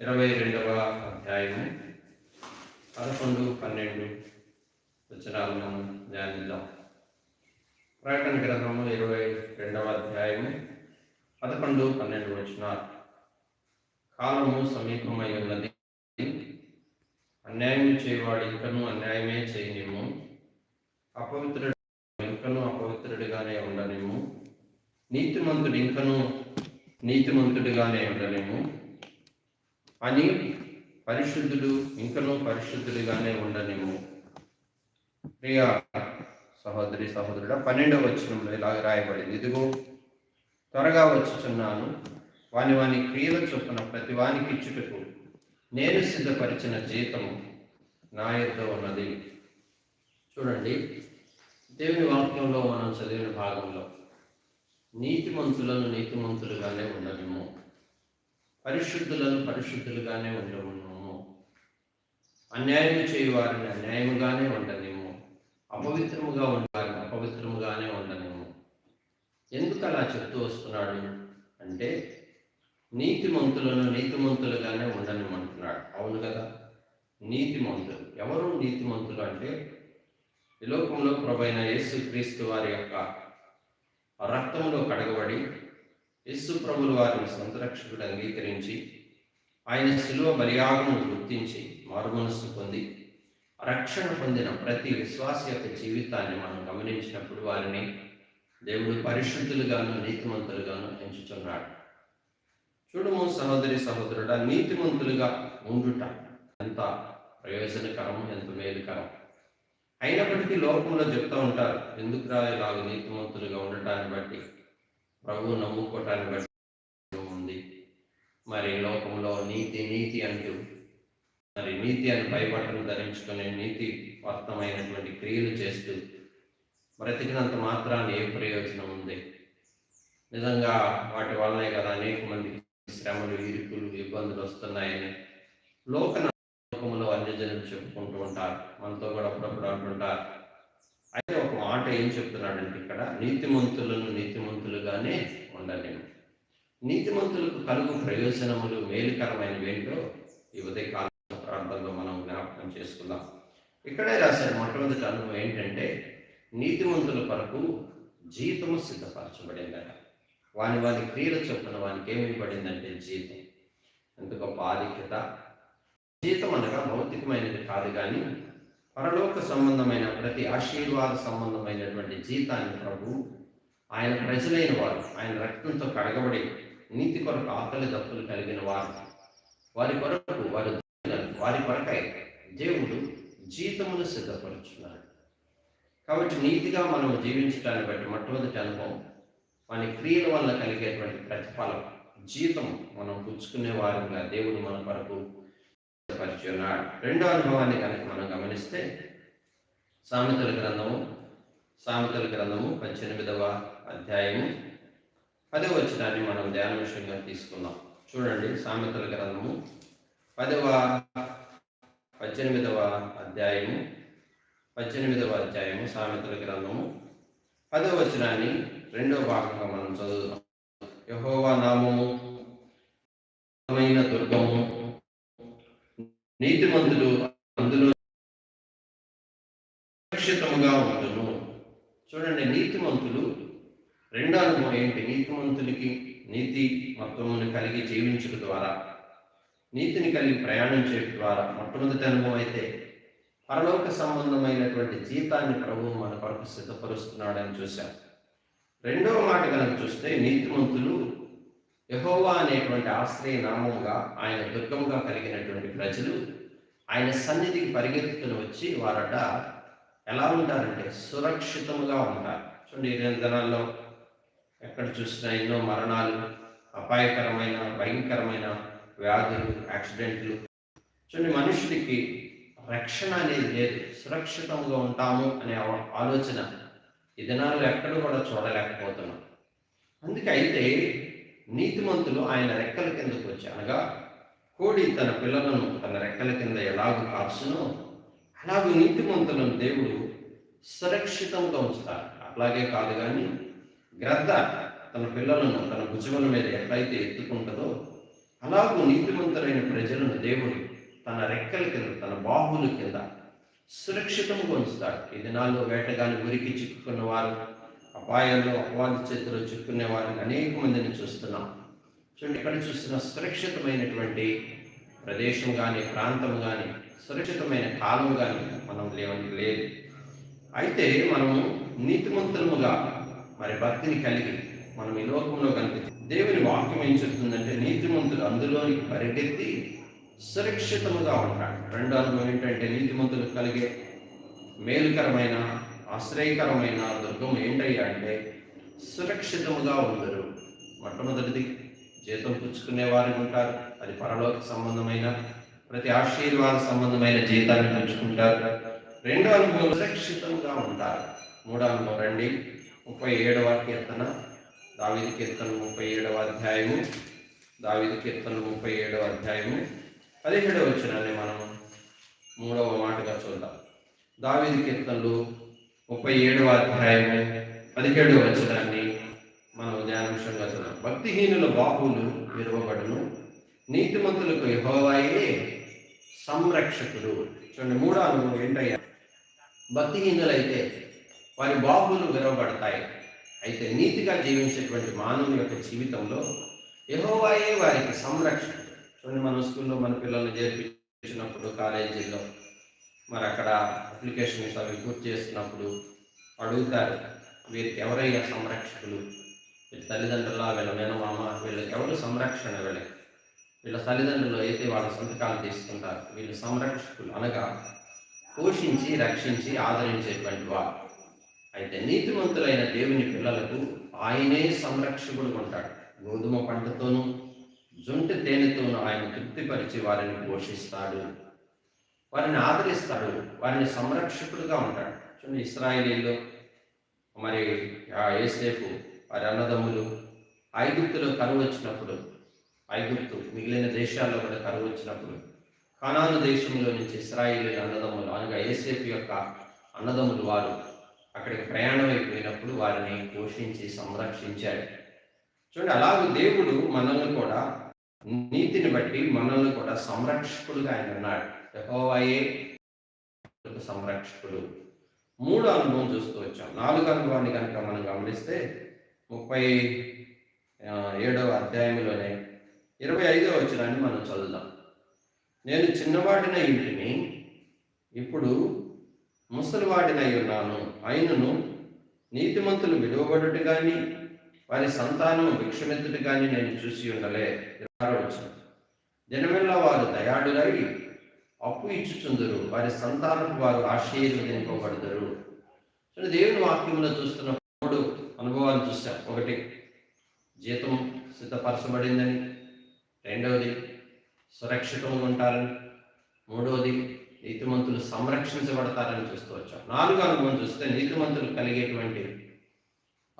ఇరవై రెండవ అధ్యాయము పదకొండు పన్నెండు వచనాలను ధ్యానిద్దాం. ప్రకటన గ్రంథము ఇరవై రెండవ అధ్యాయము పదకొండు పన్నెండు వచనాలు. కాలము సమీపమై ఉన్నది. అన్యాయం చేయవాడు ఇంకను అన్యాయమే చేయనిము అపవిత్రుడు ఇంకను అపవిత్రుడిగానే ఉండనిము నీతిమంతుడు ఇంకను నీతిమంతుడిగానే ఉండలేము అని పరిశుద్ధుడు ఇంకనూ పరిశుద్ధుడిగానే ఉండనేమో ప్రియ సహోదరి సహోదరుడ పన్నెండవ వచనంలో ఇలాగ రాయబడింది. ఇదిగో త్వరగా వచ్చుచున్నాను. వాని వాని క్రియల చొప్పున ప్రతి వానికి ఇచ్చుటకు నేను సిద్ధపరిచిన జీతము నా యొక్క ఉన్నది. చూడండి దేవుని వాక్యంలో మనం చదివిన భాగంలో నీతిమంతులను నీతిమంతులుగానే ఉండలేము పరిశుద్ధులను పరిశుద్ధులుగానే ఉండవును. అన్యాయం చేయవారిని అన్యాయముగానే ఉండనిమ్ము అపవిత్రముగా ఉండవారిని అపవిత్రముగానే ఉండనిమ్ము ఎందుకు అలా చెప్తూ వస్తున్నాడు? అంటే నీతిమంతులను నీతిమంతులుగానే ఉండనిమంటున్నాడు అవును కదా? నీతిమంతులు. ఎవరు నీతిమంతులు అంటే? ఈ లోకంలో ప్రభైన యేసు క్రీస్తు వారి యొక్క రక్తంలో కడగబడి యేసు ప్రభులు వారిని సొంత రక్షకుడు అంగీకరించి ఆయన శిలువ మర్యాదను గుర్తించి మారుమనస్సు పొంది రక్షణ పొందిన ప్రతి విశ్వాస యొక్క జీవితాన్ని మనం గమనించినప్పుడు వారిని దేవుడు పరిశుద్ధులుగాను నీతిమంతులుగాను ఎంచుతున్నాడు చూడము సహోదరి సహోదరుడ నీతిమంతులుగా ఉండుట ఎంత ప్రయోజనకరం ఎంత మేలుకరం. అయినప్పటికీ లోకంలో చెప్తూ ఉంటారు ఎందుకురా ఇలాగ నీతిమంతులుగా ఉండటాన్ని బట్టి? ప్రభు నమ్ముకోవటానికి బట్టి ఉంది. మరి లోకంలో నీతి నీతి అంటూ మరి నీతి అని పైబట్టలు ధరించుకొని నీతి వర్తమైనటువంటి క్రియలు చేస్తూ బ్రతికినంత మాత్రాన్ని ఏ ప్రయోజనం ఉంది? నిజంగా వాటి వల్లనే కదా అనేక మందికి శ్రమలు ఇరుకులు ఇబ్బందులు వస్తున్నాయని లోక లోకంలో అన్యజనులు చెప్పుకుంటూ ఉంటారు. మనతో కూడా అప్పుడప్పుడు అంటుంటారు. అయితే మాట ఏం చెప్తున్నాడంటే ఇక్కడ నీతిమంతులను నీతిమంతులుగానే ఉండలేము నీతిమంతులకు కలుగు ప్రయోజనములు మేలుకరమైనవి ఏంటో ఈ ఉదయకాల ప్రాంతంలో మనం జ్ఞాపకం చేసుకుందాం. ఇక్కడే రాశారు మొట్టమొదటి అనుభవం ఏంటంటే నీతిమంతుల కొరకు జీతము సిద్ధపరచబడిందట. వాని వాని క్రియల చొప్పున వానికి ఏమివ్వబడిందంటే పడిందంటే జీతం. ఎంత గొప్ప ఆధిక్యత. జీతం అనగా భౌతికమైనది కాదు కానీ పరలోక సంబంధమైన ప్రతి ఆశీర్వాద సంబంధమైనటువంటి జీతాన్ని ప్రభు ఆయన ప్రజలైన వారు ఆయన రక్తంతో కడగబడి నీతి కొరకు ఆకలి దప్పులు కలిగిన వారు. వారి కొరకు వారి వారి కొరకై దేవుడు జీతమును సిద్ధపరుచున్నారు కాబట్టి నీతిగా మనం జీవించడాన్ని బట్టి మొట్టమొదటి అనుభవం మన క్రియల వల్ల కలిగేటువంటి ప్రతిఫలం జీతం మనం పుచ్చుకునే వారుగా దేవుడు మన కొరకు పరిచున్నాడు రెండో అనుభవాన్ని కనుక మనం గమనిస్తే సామెతల గ్రంథము సామెతల గ్రంథము పద్దెనిమిదవ అధ్యాయము పదవ వచనాన్ని మనం ధ్యాన విషయంగా తీసుకుందాం. చూడండి సామెతల గ్రంథము పదవ పద్దెనిమిదవ అధ్యాయము పద్దెనిమిదవ అధ్యాయము సామెతల గ్రంథము పదవ వచనాన్ని రెండవ భాగంగా మనం చదువుదాం. యహోవా నామము దుర్గము నీతిమంతులు అందులో సురక్షితముగా ఉంటును చూడండి నీతిమంతులు రెండో అనుభవం ఏంటి? నీతిమంతులకి నీతి మొత్తమును కలిగి జీవించడం ద్వారా నీతిని కలిగి ప్రయాణం చేయడం ద్వారా మొట్టమొదటి అనుభవం అయితే పరలోక సంబంధమైనటువంటి జీతాన్ని ప్రభువు మన కొరకు సిద్ధపరుస్తున్నాడని చూశాం. రెండవ మాట కనుక చూస్తే నీతిమంతులు యహోవా అనేటువంటి ఆశ్రయ నామంగా ఆయన దుర్గంగా కలిగినటువంటి ప్రజలు ఆయన సన్నిధికి పరిగెత్తుకుని వచ్చి వారట ఎలా ఉంటారంటే సురక్షితముగా ఉంటారు. చూడండి ఇరవై ఎక్కడ చూసినా ఎన్నో మరణాలు అపాయకరమైన భయంకరమైన వ్యాధులు యాక్సిడెంట్లు. చూడండి మనుషుడికి రక్షణ అనేది లేదు. సురక్షితంగా ఉంటాము అనే ఆలోచన ఈ దినాల్లో ఎక్కడ కూడా చూడలేకపోతున్నాం. అందుకే అయితే నీతిమంతులు ఆయన రెక్కల కిందకు వచ్చి అనగా కోడి తన పిల్లలను తన రెక్కల కింద ఎలాగూ కాల్చునో అలాగే నీతిమంతులను దేవుడు సురక్షితంగా ఉంచుతారు అట్లాగే కాదు కానీ గ్రద్ద తన పిల్లలను తన భుజముల మీద ఎట్లయితే ఎత్తుకుంటుందో అలాగూ నీతిమంతులైన ప్రజలను దేవుడు తన రెక్కల కింద తన బాహువుల కింద సురక్షితంగా ఉంచుతాడు. ఈ దినాల్లో వేటగాని ఉరికి చిక్కుకున్న వారు అపాయంలో అపవాది చేతిలో చిక్కుకునే వారిని అనేక మందిని చూస్తున్నాం. చూడండి ఎక్కడ చూస్తున్న సురక్షితమైనటువంటి ప్రదేశం కానీ ప్రాంతం కానీ సురక్షితమైన కాలం కానీ మనం లేవని లేదు. అయితే మనము నీతిమంతులముగా మరి భక్తిని కలిగి మనం ఈ లోకంలో కనిపించి దేవుని వాక్యం ఏం చెప్తుందంటే నీతిమంతులు అందులోనికి పరిగెత్తి సురక్షితముగా ఉంటాడు రెండో అనుభవం ఏంటంటే నీతిమంతులు కలిగే మేలుకరమైన ఆశ్రయకరమైన దుర్గం ఏంటయ్యా అంటే సురక్షితముగా ఉండరు మొట్టమొదటిది. జీతం పుచ్చుకునే వారు ఉంటారు. అది పరలోక సంబంధమైన ప్రతి ఆశీర్వాద సంబంధమైన జీతాన్ని పుచ్చుకుంటారు రెండో అనుభవం సురక్షితంగా ఉంటారు. మూడో అనుభవం రండి. ముప్పై ఏడవ కీర్తన దావిది కీర్తన ముప్పై ఏడవ అధ్యాయము. దావిది కీర్తన ముప్పై ఏడవ అధ్యాయము. పదిహేడవ వచ్చినాన్ని మనం మూడవ మాటగా చూద్దాం. దావిది కీర్తనలు ముప్పై ఏడవ అధ్యాయము పదిహేడవ వచ్చినాన్ని మనం ధ్యానాంశంగా చూద్దాం. భక్తిహీనుల బాహువులు విరవబడును. నీతిమంతులకు యహోవాయే సంరక్షకుడు. చూడండి మూడో అనుభవం ఏంటయ్యా భక్తిహీనులైతే వారి బాహువులు విరవబడతాయి. అయితే నీతిగా జీవించేటువంటి మానవుని యొక్క జీవితంలో యహోవాయే వారికి సంరక్షణ చూడండి మన స్కూల్లో మన పిల్లల్ని చేర్పించినప్పుడు కాలేజీల్లో మరి అక్కడ అప్లికేషన్స్ అవి పూర్తి చేస్తున్నప్పుడు అడుగుతారు వీరికి ఎవరయ్యా సంరక్షకులు? వీళ్ళ తల్లిదండ్రుల వీళ్ళ మేనమామ వీళ్ళకి ఎవరు సంరక్షణ వీళ్ళకి? వీళ్ళ తల్లిదండ్రులు అయితే వాళ్ళ సంతకాలు తీసుకుంటారు వీళ్ళు సంరక్షకులు అనగా పోషించి రక్షించి ఆదరించేటువంటి వారు. అయితే నీతిమంతులైన దేవుని పిల్లలకు ఆయనే సంరక్షకుడు ఉంటాడు గోధుమ పంటతోనూ జొంటి తేనెతోనూ ఆయన తృప్తిపరిచి వారిని పోషిస్తాడు. వారిని ఆదరిస్తాడు. వారిని సంరక్షకుడుగా ఉంటాడు. చూడండి ఇస్రాయేలీలో మరి ఆ ఏసేపు వారి అన్నదమ్ములు ఐగుప్తులో కరువు వచ్చినప్పుడు ఐగుప్తు మిగిలిన దేశాల్లో కూడా కరువు వచ్చినప్పుడు కనాను దేశంలో నుంచి ఇస్రాయిలీ అన్నదమ్ములు అనగా ఏసేపు యొక్క అన్నదమ్ములు వారు అక్కడికి ప్రయాణం అయిపోయినప్పుడు వారిని పోషించి సంరక్షించాడు చూడండి అలాగే దేవుడు మనల్ని కూడా నీతిని బట్టి మనల్ని కూడా సంరక్షకులుగా ఆయన అన్నాడు యహోవాయే సంరక్షకుడు మూడు అనుభవం చూస్తూ వచ్చాం. నాలుగు అనుభవాన్ని కనుక మనం గమనిస్తే ముప్పై ఏడవ అధ్యాయంలోనే ఇరవై ఐదవ వచ్చినాన్ని మనం చదువుదాం. నేను చిన్నవాడిన ఇంటిని ఇప్పుడు ముసలివాడినై ఉన్నాను. అయినను నీతిమంతులు విలువబడుట కానీ వారి సంతానం భిక్షమెత్తుడు కానీ నేను చూసి ఉండలే. వచ్చింది ఆరో దినమెల్లా వారు దయాళులై అప్పు ఇచ్చుచుందరు. వారి సంతానపు వారు ఆశీర్వదింపబడతారు దేవుని వాక్యంలో చూస్తున్న మూడు ఒకటి జీతం సిద్ధపరచబడిందని. రెండవది సురక్షితంగా ఉంటారని. మూడవది నీతిమంతులు సంరక్షించబడతారని చూస్తూ వచ్చాం. నాలుగు అనుభవం చూస్తే నీతిమంతులు కలిగేటువంటి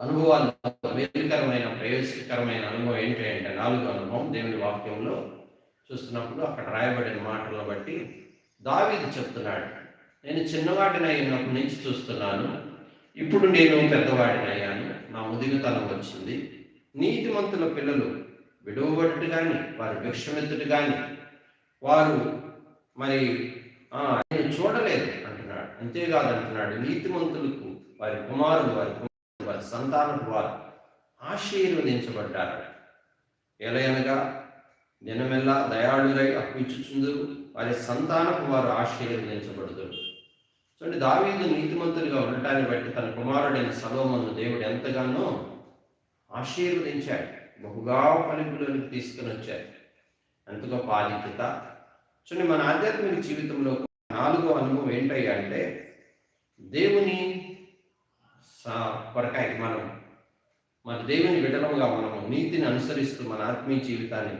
అనుభవాలు మేలుకరమైన ప్రయోజనకరమైన అనుభవం ఏంటి అంటే నాలుగు అనుభవం దేవుని వాక్యంలో చూస్తున్నప్పుడు అక్కడ రాయబడిన మాటలను బట్టి దావీది చెప్తున్నాడు నేను చిన్నవాడినై ఉన్నప్పటి నుంచి చూస్తున్నాను. ఇప్పుడు నేను పెద్దవాడినయ్యాను. నా ముదిగతనం వచ్చింది. నీతిమంతుల పిల్లలు విడువబడుట కానీ వారి భిక్షమెత్తుడు కానీ వారు మరి నేను చూడలేదు అంటున్నాడు. అంతేకాదు అంటున్నాడు నీతిమంతులకు వారి కుమారులు వారి కుమారులు వారి సంతానం వారు ఆశీర్వదించబడ్డారు ఎలయనగా దినమెల్లా దయాళులై అప్పించుచుందురు వారి సంతానపు వారు ఆశీర్వదించబడుదురు. చూడండి దావీదు నీతిమంతులుగా ఉండటాన్ని బట్టి తన కుమారుడైన సలోమను దేవుడు ఎంతగానో ఆశీర్వదించాడు. బహుగా ఫలింపులోనికి తీసుకుని వచ్చాడు. ఎంత గొప్ప ఆధిక్యత. చూడండి మన ఆధ్యాత్మిక జీవితంలో నాలుగో అనుభవం ఏంటయ్యా అంటే దేవుని సా- కొరకాయ మనం మన దేవుని విడలముగా మనము నీతిని అనుసరిస్తూ మన ఆత్మీయ జీవితాన్ని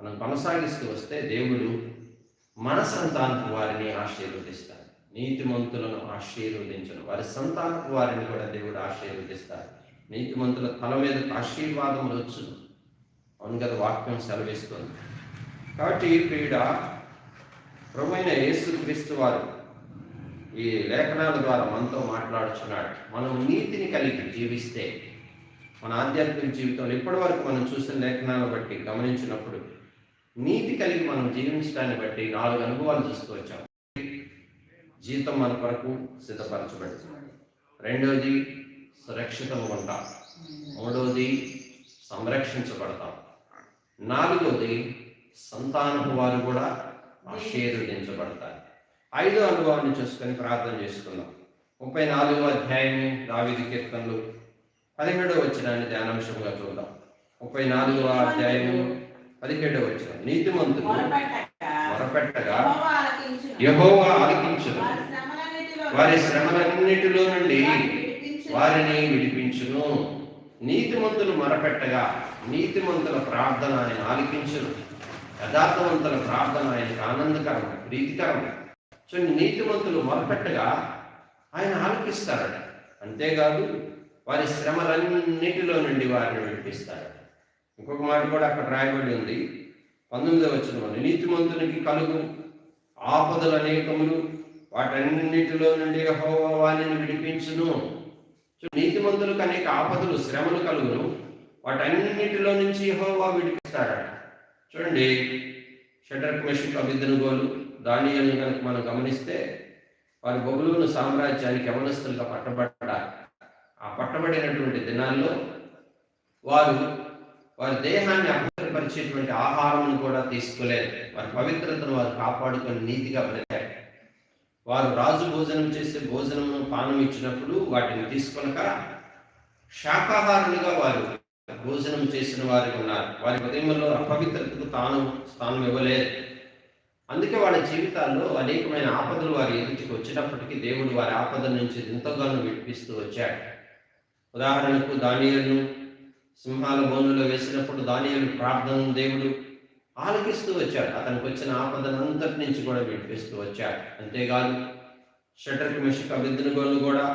మనం కొనసాగిస్తూ వస్తే దేవుడు మన సంతానపు వారిని ఆశీర్వదిస్తాడు. నీతిమంతులను ఆశీర్వదించను. వారి సంతానపు వారిని కూడా దేవుడు ఆశీర్వదిస్తారు నీతిమంతుల తల మీద ఆశీర్వాదములు వచ్చును. అవును కదా వాక్యం సెలవిస్తుంది. కాబట్టి క్రీడ ప్రభుమైన యేసుక్రీస్తు వారు ఈ లేఖనాల ద్వారా మనతో మాట్లాడుచున్నాడు. మనం నీతిని కలిగి జీవిస్తే మన ఆధ్యాత్మిక జీవితంలో ఇప్పటి వరకు మనం చూసిన లేఖనాలను బట్టి గమనించినప్పుడు నీతి కలిగి మనం జీవించడాన్ని బట్టి నాలుగు అనుభవాలు చూస్తూ వచ్చాం. జీతం మన కొరకు సిద్ధపరచబడి రెండవది సురక్షితంగా ఉంటాం మూడవది సంరక్షించబడతాం. నాలుగవది సంతానపు వారు కూడా ఆశీర్వదించబడతారు ఐదో అనుభవాన్ని చూసుకొని ప్రార్థన చేసుకుందాం. ముప్పై నాలుగో అధ్యాయం దావిది కీర్తనలు పదిహేడవ వచ్చినాన్ని ధ్యానాంశంగా చూద్దాం. ముప్పై నాలుగవ అధ్యాయము పదిహేడవ వచ్చిన నీతిమంతులు మొరపెట్టగా యహోవా ఆలకించును. వారి శ్రమలన్నిటిలో నుండి వారిని విడిపించును. నీతిమంతులు మొరపెట్టగా నీతిమంతుల ప్రార్థన ఆయన ఆలకించును. యథార్థవంతుల ప్రార్థన ఆయనకు ఆనందకరం ప్రీతికరం. సో నీతిమంతులు మొరపెట్టగా ఆయన ఆలకిస్తారట. అంతేకాదు వారి శ్రమలన్నిటిలో నుండి వారిని విడిపిస్తారట. ఇంకొక మాట కూడా అక్కడ రాయబడి ఉంది. పంతొమ్మిదవ వచ్చిన నీతిమంతునికి కలుగు ఆపదలు అనేకములు వాటన్నిటిలో నుండి యెహోవా వారిని విడిపించును. నీతిమంతులకు అనేక ఆపదలు శ్రమలు కలుగును. వాటన్నిటిలో నుంచి యెహోవా విడిపిస్తారట చూడండి షటర్ మెషిక్ అభిద్దనుగోలు దానియల్ని కనుక మనం గమనిస్తే వారి బొగులును సామ్రాజ్యానికి యవనస్తులుగా పట్టబడ్డారు. ఆ పట్టబడినటువంటి దినాల్లో వారు వారి దేహాన్ని అభద్రపరిచేటువంటి ఆహారం కూడా తీసుకోలేదు వారి పవిత్రతను వారు కాపాడుకొని నీతిగా బ్రతికారు. వారు రాజు భోజనం చేసే భోజనము పానం ఇచ్చినప్పుడు వాటిని తీసుకొనక శాకాహారులుగా వారు భోజనం చేసిన వారు ఉన్నారు. వారి హృదయంలో అపవిత్రతకు తాను స్థానం ఇవ్వలేదు. అందుకే వాళ్ళ జీవితాల్లో అనేకమైన ఆపదలు వారి ఎదుటికి వచ్చినప్పటికీ దేవుడు వారి ఆపదల నుంచి ఎంతగానో విడిపిస్తూ వచ్చాడు. ఉదాహరణకు దానియలను సింహాల బోనులో వేసినప్పుడు దానియలు ప్రార్థన దేవుడు ఆలకిస్తూ వచ్చాడు. అతనికి వచ్చిన ఆపదనంతటి నుంచి కూడా విడిపిస్తూ వచ్చాడు. అంతేకాదు షటర్కి మిషక్ అభిద్దునుగోలు కూడా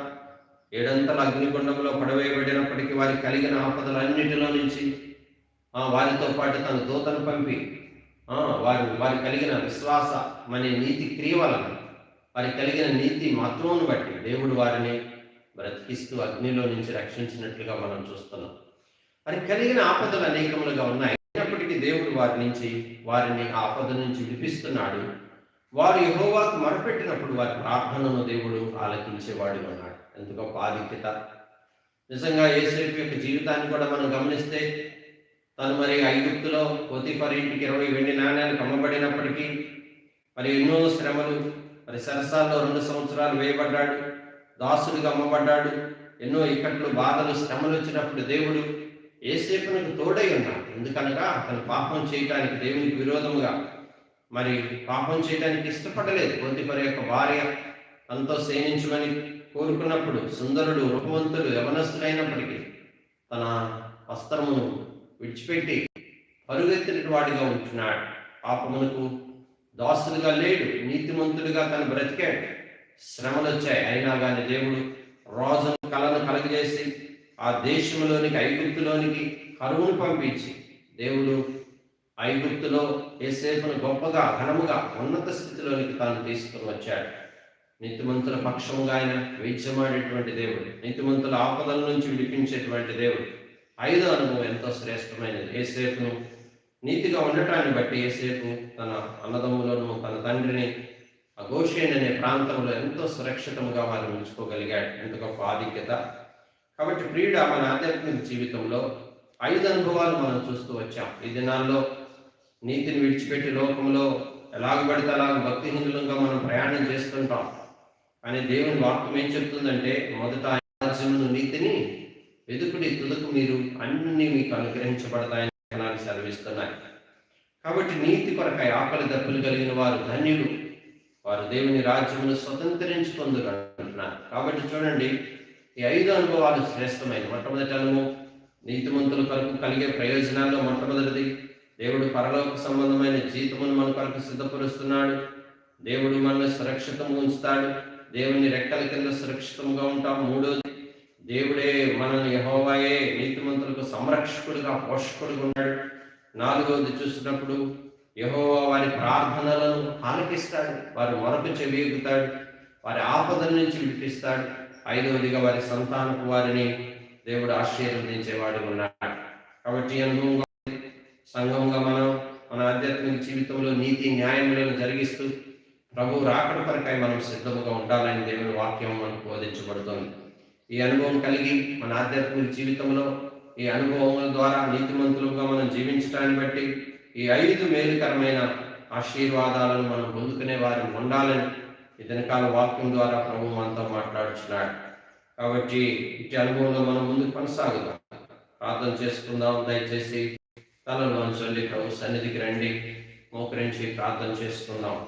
ఏడంతల అగ్నిగుండంలో పడవేయబడినప్పటికీ వారికి కలిగిన ఆపదలన్నిటిలో నుంచి ఆ, వారితో పాటు తన దూతను పంపి వారు వారి కలిగిన విశ్వాస అనే నీతి క్రియ వలన వారికి కలిగిన నీతి మత్వమును బట్టి దేవుడు వారిని బ్రతికిస్తూ అగ్నిలో నుంచి రక్షించినట్లుగా మనం చూస్తున్నాం. మరి కలిగిన ఆపదలు అనేకములుగా ఉన్నాయి. అయినప్పటికీ దేవుడు వారి నుంచి వారిని ఆపద నుంచి విడిపిస్తున్నాడు. వారు యహోవాకు మొరపెట్టినప్పుడు వారి ప్రార్థనను దేవుడు ఆలకించేవాడు అన్నాడు ఎంత గొప్ప ఆధిక్యత. నిజంగా ఏసేపు యొక్క జీవితాన్ని కూడా మనం గమనిస్తే తను మరి ఐగుప్తులో పోతిఫర్ ఇంటికి ఇరవై వెండి నాణ్యాలు కమ్మబడినప్పటికీ మరి ఎన్నో శ్రమలు మరి సరసాల్లో రెండు సంవత్సరాలు వేయబడ్డాడు దాసుడిగా అమ్మబడ్డాడు ఎన్నో ఇక్కట్లు బాధలు శ్రమలు వచ్చినప్పుడు దేవుడు ఏసేపునకు తోడై ఉన్నాడు ఎందుకనగా అతను పాపం చేయటానికి దేవునికి విరోధముగా మరి పాపం చేయడానికి ఇష్టపడలేదు. కొద్దిపరి యొక్క భార్య తనతో సేవించమని కోరుకున్నప్పుడు సుందరుడు రూపవంతుడు యవనస్తుడైనప్పటికీ తన వస్త్రమును విడిచిపెట్టి పరుగెత్తిన వాడిగా ఉంటున్నాడు. పాపమునకు దాసులుగా లేడు నీతిమంతుడిగా తను బ్రతికాడు. శ్రమలు వచ్చాయి అయినా కానీ దేవుడు రోజును కలను కలగజేసి ఆ దేశంలోనికి ఐగుప్తులోనికి కరువును పంపించి దేవుడు ఐగుప్తులో ఏసేపును గొప్పగా ఘనముగా ఉన్నత స్థితిలోనికి తాను తీసుకుని వచ్చాడు. నీతిమంతుల పక్షముగా ఆయన వేద్యమాడేటువంటి దేవుడు. నీతిమంతుల ఆపదల నుంచి విడిపించేటువంటి దేవుడు. ఐదో అనుభవం ఎంతో శ్రేష్టమైనది. ఏసేపును నీతిగా ఉండటాన్ని బట్టి ఏసేపు తన అన్నదమ్ములను తన తండ్రిని ఆ అనే ప్రాంతంలో ఎంతో సురక్షితంగా వారిని ఉంచుకోగలిగాడు. ఎంత గొప్ప ఆధిక్యత. కాబట్టి ప్రియుడ మన ఆధ్యాత్మిక జీవితంలో ఐదు అనుభవాలు మనం చూస్తూ వచ్చాం. ఈ దినాల్లో నీతిని విడిచిపెట్టి లోకంలో ఎలాగ పడితే అలాగ భక్తిహీనులంగా మనం ప్రయాణం చేస్తుంటాం. కానీ దేవుని వాక్యం ఏం చెప్తుందంటే మొదట ఆయన రాజ్యమును నీతిని వెదుకుడి తుదకు మీరు అన్ని మీకు అనుగ్రహించబడతాయని లేఖనాలు సెలవిస్తున్నాయి. కాబట్టి నీతి కొరకై ఆకలి దప్పులు కలిగిన వారు ధన్యులు. వారు దేవుని రాజ్యమును స్వతంత్రించుకుందరు అంటున్నారు. కాబట్టి చూడండి ఈ ఐదు అనుభవాలు శ్రేష్టమైన మొట్టమొదటి అనుభవం నీతిమంతుల కొరకు కలిగే ప్రయోజనాల్లో మొట్టమొదటిది దేవుడు పరలోక సంబంధమైన జీతమును మన కొరకు సిద్ధపరుస్తున్నాడు. దేవుడు మనల్ని సురక్షితంగా ఉంచుతాడు. దేవుని రెక్కల కింద సురక్షితంగా ఉంటాం. మూడోది దేవుడే మనల్ని యహోవాయే నీతిమంతులకు సంరక్షకుడుగా పోషకుడుగా ఉన్నాడు. నాలుగవది చూసినప్పుడు యహోవా వారి ప్రార్థనలను ఆలకిస్తాడు వారి మొరకు చెవియగుతాడు వారి ఆపదల నుంచి విడిపిస్తాడు. ఐదవదిగా వారి సంతానపు వారిని దేవుడు ఆశీర్వదించేవాడు ఉన్నాడు. కాబట్టి అనుభవంగా సంఘంగా మనం మన ఆధ్యాత్మిక జీవితంలో నీతి న్యాయములను జరిగిస్తూ ప్రభు రాకడ కొరకై మనం సిద్ధముగా ఉండాలని దేవుని వాక్యం మనకు బోధించబడుతుంది. ఈ అనుభవం కలిగి మన ఆధ్యాత్మిక జీవితంలో ఈ అనుభవముల ద్వారా నీతిమంతులుగా మనం జీవించడాన్ని బట్టి ఈ ఐదు మేలుకరమైన ఆశీర్వాదాలను మనం పొందుకునే వారిని ఉండాలని ఈ దినకాల వాక్యం ద్వారా ప్రభు మనతో మాట్లాడుచున్నాడు. కాబట్టి ఇటు అనుభవంలో మనం ముందుకు కొనసాగుదాం. ప్రార్థన చేసుకుందాం. దయచేసి తలలో చల్లి ప్రభు సన్నిధికి రండి. మోకరించి ప్రార్థన చేసుకుందాం.